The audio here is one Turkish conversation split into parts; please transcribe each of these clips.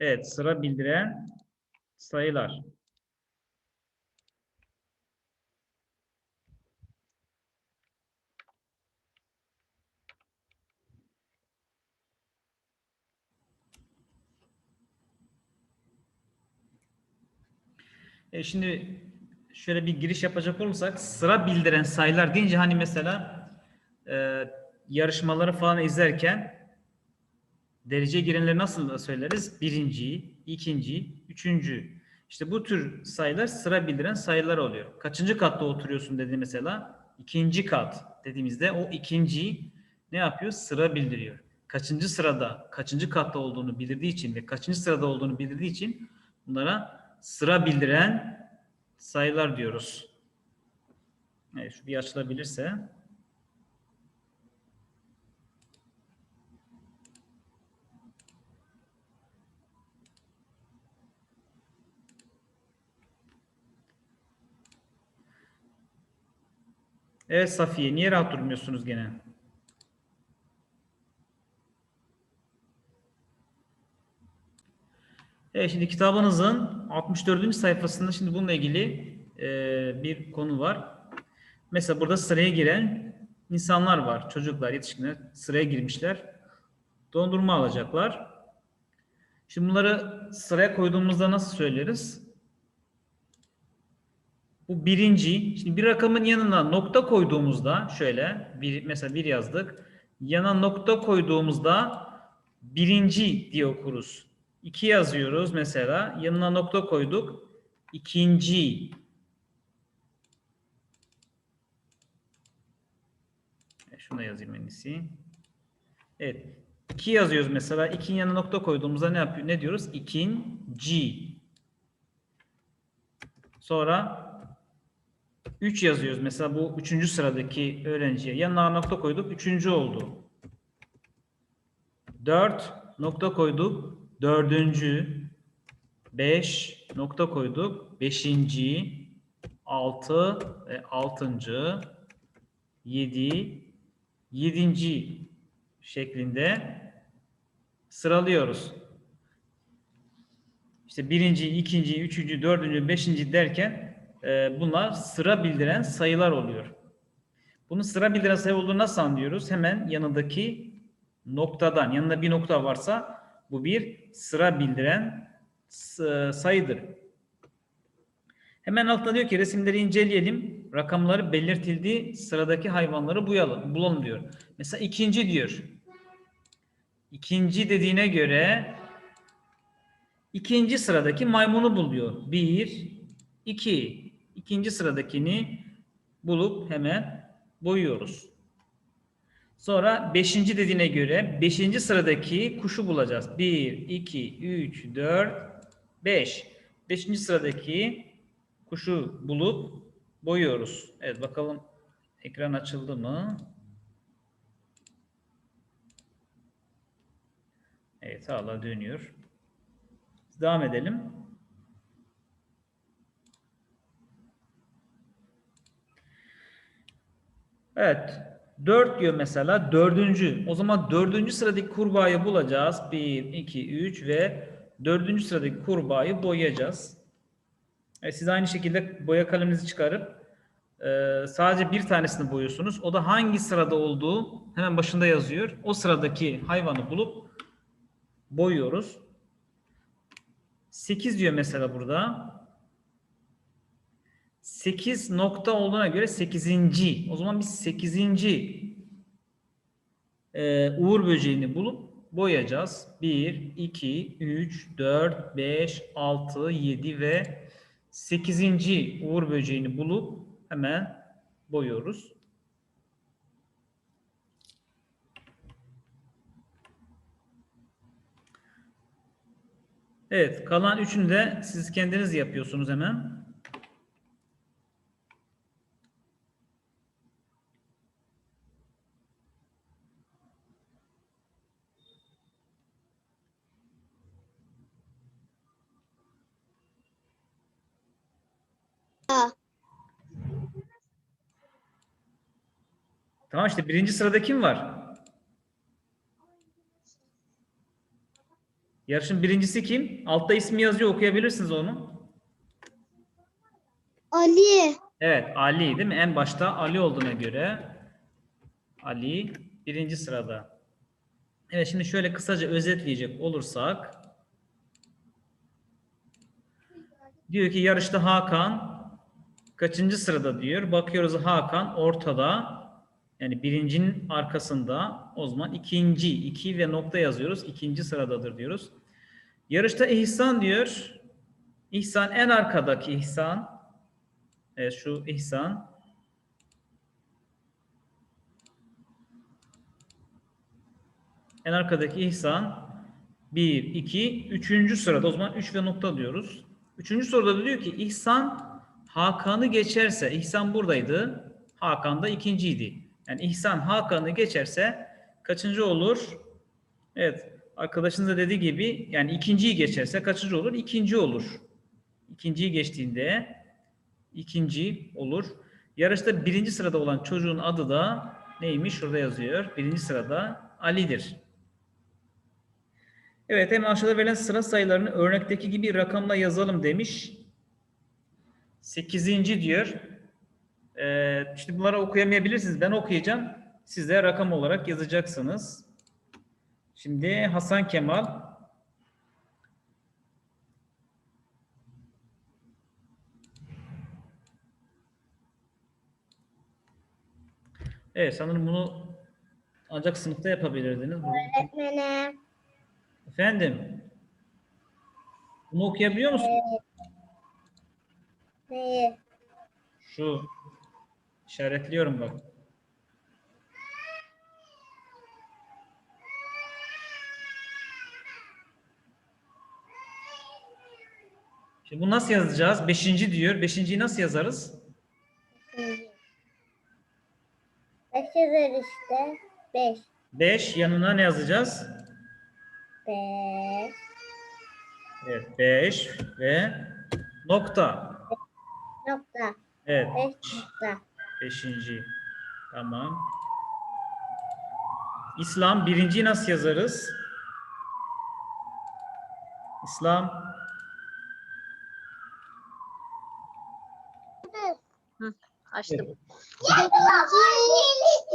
Evet, sıra bildiren sayılar. E şimdi şöyle bir giriş yapacak olursak sıra bildiren sayılar deyince hani mesela e, yarışmaları falan izlerken derece girenleri nasıl söyleriz? Birinci, ikinci, üçüncü. İşte bu tür sayılar sıra bildiren sayılar oluyor. Kaçıncı katta oturuyorsun dedi mesela? İkinci kat dediğimizde o ikinciyi ne yapıyor? Sıra bildiriyor. Kaçıncı sırada, kaçıncı katta olduğunu bildirdiği için ve kaçıncı sırada olduğunu bildirdiği için bunlara sıra bildiren sayılar diyoruz. Evet, şu bir açılabilirse. Evet Safiye, niye rahat durmuyorsunuz gene? Evet şimdi kitabınızın 64. sayfasında şimdi bununla ilgili e, bir konu var. Mesela burada sıraya giren insanlar var. Çocuklar, yetişkinler sıraya girmişler. Dondurma alacaklar. Şimdi bunları sıraya koyduğumuzda nasıl söyleriz? Bu birinci. Şimdi bir rakamın yanına nokta koyduğumuzda şöyle bir, mesela bir yazdık. Yana nokta koyduğumuzda birinci diye okuruz. 2 yazıyoruz mesela. Yanına nokta koyduk. İkinci. E, Şunu yazayım en iyisi. Evet. 2 yazıyoruz mesela. 2'nin yanına nokta koyduğumuzda ne yapıyor? Ne diyoruz? İkinci. Sonra 3 yazıyoruz. Mesela bu üçüncü sıradaki öğrenciye. Yanına nokta koyduk. Üçüncü oldu. 4 nokta koyduk. Dördüncü. 5 nokta koyduk. Beşinci. 6 ve altıncı. 7 yedinci şeklinde sıralıyoruz. İşte birinci, ikinci, üçüncü, dördüncü, beşinci derken e, bunlar sıra bildiren sayılar oluyor. Bunun sıra bildiren sayı olduğunu nasıl anlıyoruz? Hemen yanındaki noktadan, yanında bir nokta varsa bu bir sıra bildiren s- sayıdır. Hemen altta diyor ki resimleri inceleyelim. Rakamları belirtildiği sıradaki hayvanları buyalım, bulalım diyor. Mesela ikinci diyor. İkinci dediğine göre ikinci sıradaki maymunu buluyor. Bir, iki. İkinci sıradakini bulup hemen boyuyoruz. Sonra beşinci dediğine göre beşinci sıradaki kuşu bulacağız. Bir, iki, üç, dört, beş. Beşinci sıradaki kuşu bulup boyuyoruz. Evet bakalım ekran açıldı mı? Evet hala dönüyor. Devam edelim. Evet. 4 diyor mesela. Dördüncü. O zaman dördüncü sıradaki kurbağayı bulacağız. 1, 2, 3 ve dördüncü sıradaki kurbağayı boyayacağız. Evet, siz aynı şekilde boya kaleminizi çıkarıp e, sadece bir tanesini boyuyorsunuz. O da hangi sırada olduğu hemen başında yazıyor. O sıradaki hayvanı bulup boyuyoruz. 8 diyor mesela burada. 8 nokta olduğuna göre 8. O zaman biz 8. E, uğur böceğini bulup boyayacağız. 1, 2, 3, 4, 5, 6, 7 ve 8. uğur böceğini bulup hemen boyuyoruz. Evet, kalan üçünü de siz kendiniz yapıyorsunuz hemen. Tamam işte birinci sırada kim var? Yarışın birincisi kim? Altta ismi yazıyor okuyabilirsiniz onu. Ali. Evet Ali değil mi? En başta Ali olduğuna göre Ali birinci sırada. Evet şimdi şöyle kısaca özetleyecek olursak diyor ki yarışta Hakan kaçıncı sırada diyor. Bakıyoruz Hakan ortada yani birincinin arkasında o zaman ikinci iki ve nokta yazıyoruz. ikinci sıradadır diyoruz. Yarışta İhsan diyor. İhsan en arkadaki İhsan. Evet şu İhsan. En arkadaki İhsan 1, 2, 3. sırada. O zaman 3 ve nokta diyoruz. 3. soruda da diyor ki İhsan Hakan'ı geçerse, İhsan buradaydı. Hakan da ikinciydi. Yani İhsan Hakan'ı geçerse kaçıncı olur? Evet. Arkadaşınız da dediği gibi yani ikinciyi geçerse kaçıncı olur? İkinci olur. İkinciyi geçtiğinde ikinci olur. Yarışta birinci sırada olan çocuğun adı da neymiş? Şurada yazıyor. Birinci sırada Ali'dir. Evet hemen aşağıda verilen sıra sayılarını örnekteki gibi rakamla yazalım demiş. Sekizinci diyor. Ee, işte bunları okuyamayabilirsiniz. Ben okuyacağım. Siz de rakam olarak yazacaksınız. Şimdi Hasan Kemal. Evet sanırım bunu ancak sınıfta yapabilirdiniz. Öğretmenim. Efendim. Bunu okuyabiliyor musun? Neyi? Şu işaretliyorum bak. Şimdi bu nasıl yazacağız? Beşinci diyor. Beşinciyi nasıl yazarız? Beş yazar işte. Beş. Beş yanına ne yazacağız? Beş. Evet, beş ve nokta. Nokta. Evet, Beş nokta. beşinci. Tamam. İslam birinciyi nasıl yazarız? İslam Açtım. Birinci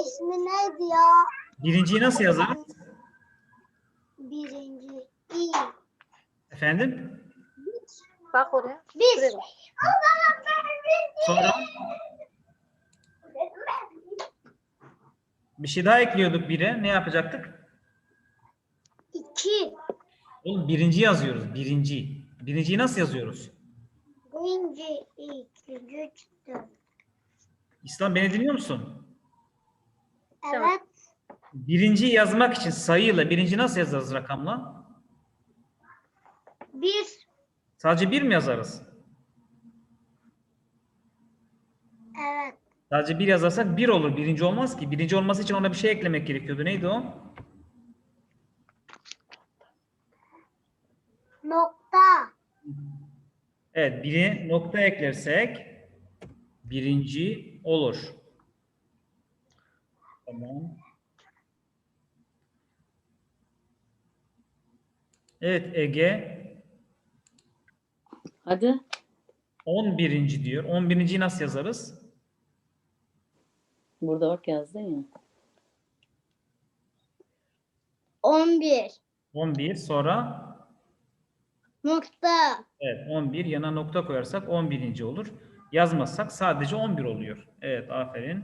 ismi neydi ya? birinciyi nasıl yazarız? Birinci. İyi. Efendim? Bak oraya. Bir. Bak. Sonra bir şey daha ekliyorduk bire. Ne yapacaktık? İki. Oğlum birinci yazıyoruz. Birinci. Birinciyi nasıl yazıyoruz? Birinci, iki, üç, dört. İslam beni dinliyor musun? Evet. Birinci yazmak için sayıyla birinci nasıl yazarız rakamla? Bir. Sadece bir mi yazarız? Evet. Sadece bir yazarsak bir olur. Birinci olmaz ki. Birinci olması için ona bir şey eklemek gerekiyordu. Neydi o? Nokta. Evet, biri nokta eklersek birinci olur. Tamam. Evet Ege Hadi. 11. diyor. 11.yi nasıl yazarız? Burada bak yazdın ya. On bir. 11 sonra Nokta. evet 11 yana nokta koyarsak 11. olur. Yazmazsak sadece 11 oluyor. Evet aferin.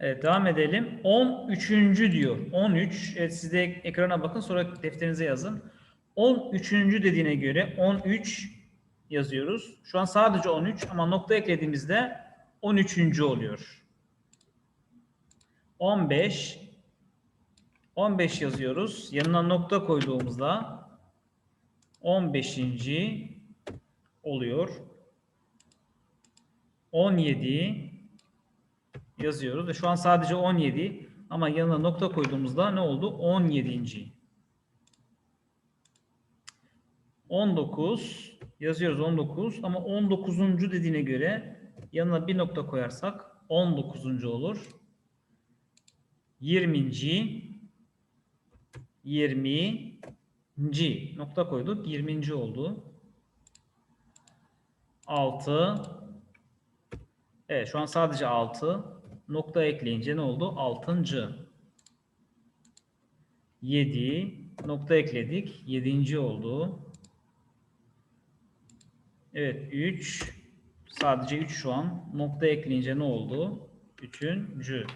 Evet devam edelim. 13. diyor. 13. Evet siz de ekrana bakın sonra defterinize yazın. 13. dediğine göre 13 yazıyoruz. Şu an sadece 13 ama nokta eklediğimizde 13. oluyor. 15 15 yazıyoruz. Yanına nokta koyduğumuzda 15. oluyor. 17 yazıyoruz ve şu an sadece 17 ama yanına nokta koyduğumuzda ne oldu? 17. 19 yazıyoruz 19 ama 19. dediğine göre yanına bir nokta koyarsak 19. olur. 20. 20. Nokta koyduk. 20. oldu. 6. Evet şu an sadece 6. Nokta ekleyince ne oldu? 6. 7. Nokta ekledik. 7. oldu. Evet 3. Sadece 3 şu an. Nokta ekleyince ne oldu? Üçüncü.